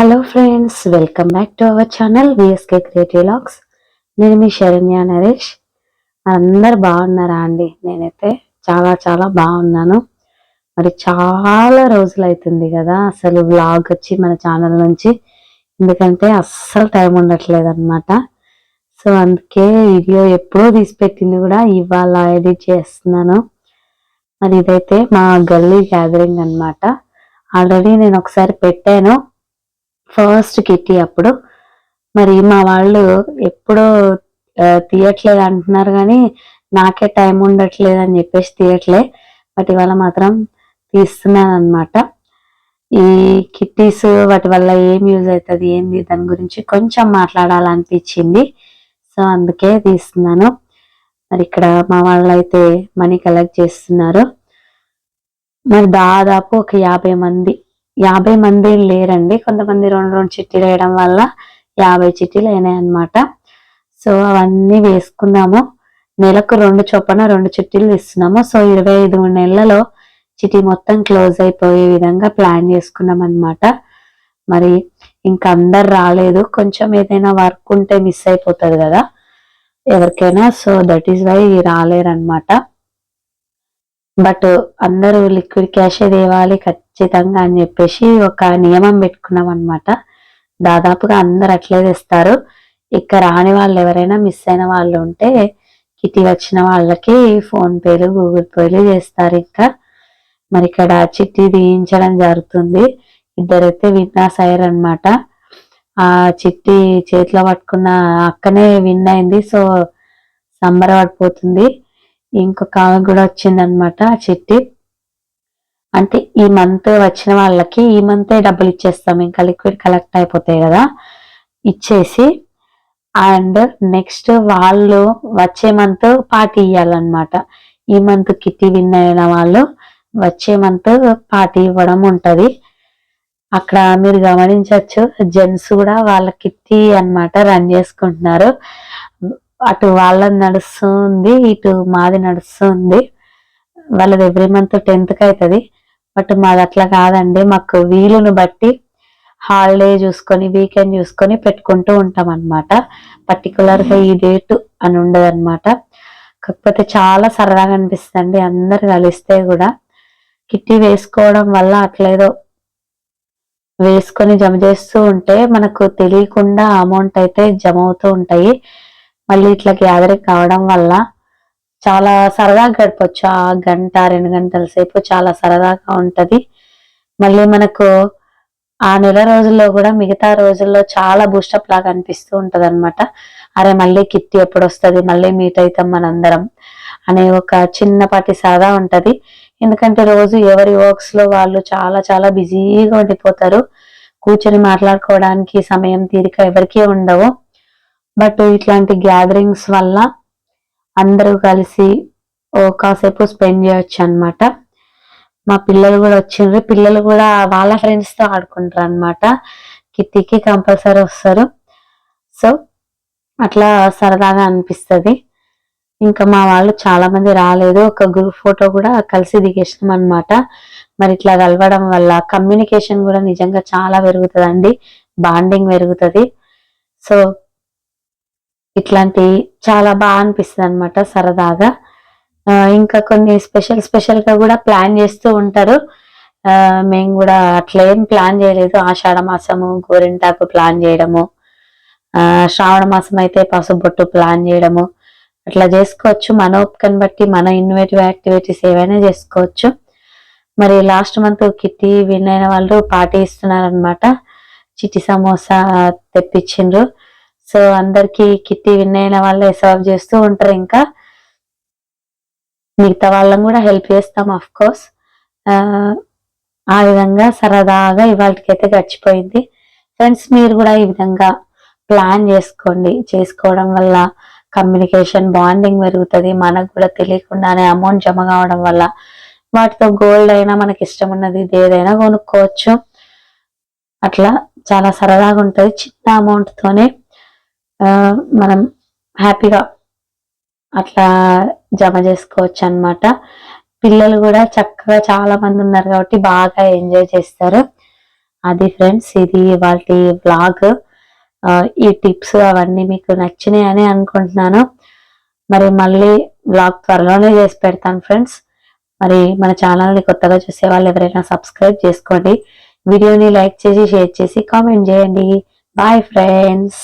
Hello friends welcome back to our channel VSK creative vlogs నేను మీ శరణ్య నరేష్. అందరు బాగున్నారా అండి? నేనైతే చాలా చాలా బాగున్నాను. మరి చాలా రోజులు అవుతుంది కదా అసలు వ్లాగ్ వచ్చి మన ఛానల్ నుంచి. ఎందుకంటే అస్సలు టైం ఉండట్లేదు అనమాట సో అందుకే వీడియో ఎప్పుడో తీసి పెట్టింది కూడా ఇవాళ ఎడిట్ చేస్తున్నాను. మరి ఇదైతే మా గల్లీ గ్యాదరింగ్ అన్నమాట. ఆల్రెడీ నేను ఒకసారి పెట్టాను. ఫస్ట్ కిట్టి అప్పుడు. మరి మా వాళ్ళు ఎప్పుడో తీయట్లేదు అంటున్నారు కానీ నాకే టైం ఉండట్లేదు అని చెప్పేసి తీయట్లే. బట్ ఇవాళ మాత్రం తీస్తున్నాను అనమాట ఈ కిట్టీస్ వాటి వల్ల ఏం యూజ్ అవుతుంది ఏంది దాని గురించి కొంచెం మాట్లాడాలనిపించింది. సో అందుకే తీస్తున్నాను. మరి ఇక్కడ మా వాళ్ళు అయితే మనీ కలెక్ట్ చేస్తున్నారు. మరి దాదాపు ఒక యాభై మంది యాభై మంది లేరండి. కొంతమంది రెండు రెండు చిట్టీలు వేయడం వల్ల యాభై చిట్టీలు అయినాయి అన్నమాట సో అవన్నీ వేసుకున్నాము. నెలకు రెండు చొప్పున రెండు చిట్టీలు ఇస్తున్నాము సో ఇరవై ఐదు నెలలలో చిటీ మొత్తం క్లోజ్ అయిపోయే విధంగా ప్లాన్ చేసుకున్నాం అన్నమాట మరి ఇంకా అందరు రాలేదు. కొంచెం ఏదైనా వర్క్ ఉంటే మిస్ అయిపోతుంది కదా ఎవరికైనా. సో దట్ ఈస్ వై రాలేరన్నమాట. బట్ అందరూ లిక్విడ్ క్యాషే తేవాలి ఖచ్చితంగా అని చెప్పేసి ఒక నియమం పెట్టుకున్నాం అనమాట దాదాపుగా అందరు అట్లే తెస్తారు. ఇక రాని వాళ్ళు ఎవరైనా మిస్ అయిన వాళ్ళు ఉంటే కిటి వచ్చిన వాళ్ళకి ఫోన్ పేలు గూగుల్ పేలు చేస్తారు ఇంకా. మరి ఇక్కడ చిట్టి తీయించడం జరుగుతుంది. ఇద్దరైతే విన్నాస్ అయ్యారనమాట ఆ చిట్టి చేతిలో పట్టుకున్న అక్కనే విన్ అయింది. సో సంబరపడిపోతుంది. ఇంకొక ఆమె కూడా వచ్చింది అనమాట చిట్టి. అంటే ఈ మంత్ వచ్చిన వాళ్ళకి ఈ మంతే డబ్బులు ఇచ్చేస్తాం ఇంకా లిక్విడ్ కలెక్ట్ అయిపోతాయి కదా. ఇచ్చేసి అండ్ నెక్స్ట్ వాళ్ళు వచ్చే మంత్ పార్టీ ఇవ్వాలన్నమాట ఈ మంత్ కిట్టి విన్ అయిన వాళ్ళు వచ్చే మంత్ పార్టీ ఇవ్వడం ఉంటుంది. అక్కడ మీరు గమనించవచ్చు జెంట్స్ కూడా వాళ్ళ కిట్టి అన్నమాట రన్ చేసుకుంటున్నారు. అటు వాళ్ళది నడుస్తుంది ఇటు మాది నడుస్తుంది. వాళ్ళది ఎవ్రీ మంత్ టెన్త్కి అవుతుంది బట్ మాది అట్లా కాదండి. మాకు వీలును బట్టి హాలిడే చూసుకొని వీకెండ్ చూసుకొని పెట్టుకుంటూ ఉంటాం అనమాట పర్టికులర్గా ఈ డేట్ అని ఉండదు అనమాట కాకపోతే చాలా సరదాగా అనిపిస్తుంది అందరు కలిస్తే కూడా కిట్టి వేసుకోవడం వల్ల అట్లేదో వేసుకొని జమ చేస్తూ ఉంటే మనకు తెలియకుండా అమౌంట్ అయితే జమ అవుతూ ఉంటాయి. మళ్ళీ ఇట్లా గ్యాదరింగ్ కావడం వల్ల చాలా సరదాగా గడపచ్చు. ఆ గంట రెండు గంటల సేపు చాలా సరదాగా ఉంటుంది. మళ్ళీ మనకు ఆ నెల రోజుల్లో కూడా మిగతా రోజుల్లో చాలా బూస్టప్ లాగా అనిపిస్తూ ఉంటుంది అనమాట అరే మళ్ళీ కిట్టి ఎప్పుడు వస్తుంది? మళ్ళీ మీట్ అవుతాం మనందరం అనే ఒక చిన్నపాటి సరదా ఉంటుంది. ఎందుకంటే రోజు ఎవరి వర్క్స్లో వాళ్ళు చాలా చాలా బిజీగా ఉండిపోతారు. కూర్చొని మాట్లాడుకోవడానికి సమయం తీరిక ఎవరికీ ఉండవు. బట్ ఇట్లాంటి గ్యాదరింగ్స్ వల్ల అందరూ కలిసి కాసేపు స్పెండ్ చేయొచ్చు అనమాట మా పిల్లలు కూడా వచ్చిండ్రు. పిల్లలు కూడా వాళ్ళ ఫ్రెండ్స్తో ఆడుకుంటారు అనమాట కిత్తికి కంపల్సరీ వస్తారు. సో అట్లా సరదాగా అనిపిస్తుంది. ఇంకా మా వాళ్ళు చాలా మంది రాలేదు. ఒక గ్రూప్ ఫోటో కూడా కలిసి దిగేసినాం అనమాట మరి ఇట్లా కలవడం వల్ల కమ్యూనికేషన్ కూడా నిజంగా చాలా పెరుగుతుందండి. బాండింగ్ పెరుగుతుంది. సో ఇట్లాంటి చాలా బాగా అనిపిస్తుంది అనమాట సరదాగా. ఇంకా కొన్ని స్పెషల్ స్పెషల్గా కూడా ప్లాన్ చేస్తూ ఉంటారు. మేము కూడా అట్లా ఏం ప్లాన్ చేయలేదు. ఆషాఢ మాసము గోరింటాకు ప్లాన్ చేయడము. శ్రావణ మాసం అయితే పసుబొట్టు ప్లాన్ చేయడము. అట్లా చేసుకోవచ్చు. మన ఓపికను బట్టి మన ఇన్నోవేటివ్ యాక్టివిటీస్ ఏవైనా చేసుకోవచ్చు. మరి లాస్ట్ మంత్ కిట్టి విన్ అయిన వాళ్ళు పార్టీ ఇస్తున్నారు అనమాట చిట్టి సమోసా తెప్పించిండ్రు. సో అందరికి కిట్టి విన్ అయిన వాళ్ళే సర్వ్ చేస్తూ ఉంటారు ఇంకా. మిగతా వాళ్ళని కూడా హెల్ప్ చేస్తాం అఫ్ కోర్స్ ఆ విధంగా సరదాగా ఇవాళకైతే గడిచిపోయింది. ఫ్రెండ్స్ మీరు కూడా ఈ విధంగా ప్లాన్ చేసుకోండి. చేసుకోవడం వల్ల కమ్యూనికేషన్ బాండింగ్ పెరుగుతుంది. మనకు కూడా తెలియకుండానే అమౌంట్ జమ కావడం వల్ల వాటితో గోల్డ్ అయినా మనకి ఇష్టం ఉన్నది ఏదైనా కొనుక్కోవచ్చు. అట్లా చాలా సరదాగా ఉంటుంది. చిన్న అమౌంట్ తోనే మనం హ్యాపీగా అట్లా జమ చేసుకోవచ్చు అన్నమాట పిల్లలు కూడా చక్కగా చాలా మంది ఉన్నారు కాబట్టి బాగా ఎంజాయ్ చేస్తారు. అది ఫ్రెండ్స్ ఇది వాటి బ్లాగ్ ఈ టిప్స్ అవన్నీ మీకు నచ్చినాయని అనుకుంటున్నాను. మరి మళ్ళీ బ్లాగ్ త్వరలోనే చేసి పెడతాను ఫ్రెండ్స్. మరి మన ఛానల్ని కొత్తగా చూసే వాళ్ళు ఎవరైనా సబ్స్క్రైబ్ చేసుకోండి. వీడియోని లైక్ చేసి షేర్ చేసి కామెంట్ చేయండి. Bye friends.